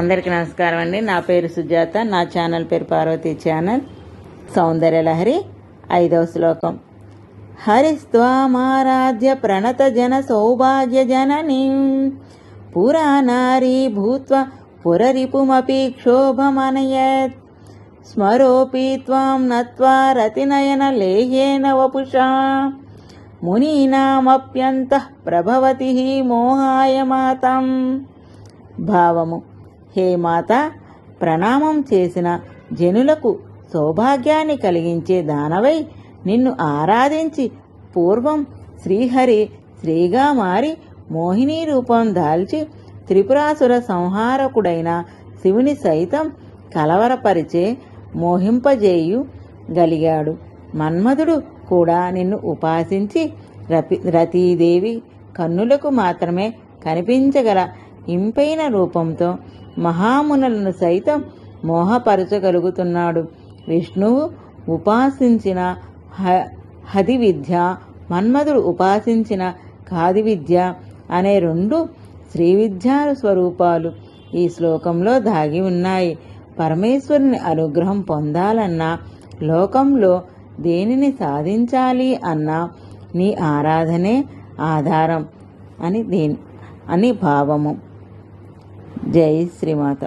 అందరికీ నమస్కారం అండి. నా పేరు సుజాత నా ఛానల్ పేరు పార్వతీ ఛానల్. సౌందర్యలహరి ఐదవ శ్లోకం. హరిస్వామారాధ్య ప్రణత జన సౌభాగ్య జననీ. పురాణారీ భూత్వ పురరిపుమపి క్షోభమనయత్. స్మరోపి త్వాం నత్వా రతినయన లేహేన వపుషా. మునీనామప్యంత ప్రభవతి మోహాయ మాతం. భావము. హే మాత ప్రణామం చేసిన జనులకు సౌభాగ్యాన్ని కలిగించే దానవై నిన్ను ఆరాధించి పూర్వం శ్రీహరి శ్రీగా మారి మోహిని రూపం దాల్చి త్రిపురాసుర సంహారకుడైన శివుని సైతం కలవరపరిచే మోహింపజేయు గలిగాడు. మన్మధుడు కూడా నిన్ను ఉపాసించి రపి రతీదేవి కన్నులకు మాత్రమే కనిపించగల ఇంపైన రూపంతో మహామునులను సైతం మోహపరచగలుగుతున్నాడు. విష్ణువు ఉపాసించిన హ హది విద్య మన్మధుడు ఉపాసించిన కాది విద్య అనే రెండు శ్రీ విద్యాల స్వరూపాలు ఈ శ్లోకంలో దాగి ఉన్నాయి. పరమేశ్వరుని అనుగ్రహం పొందాలన్నా లోకంలో దేనిని సాధించాలి అన్నా నీ ఆరాధనే ఆధారం అని దేని అని భావము. జై శ్రీమాత.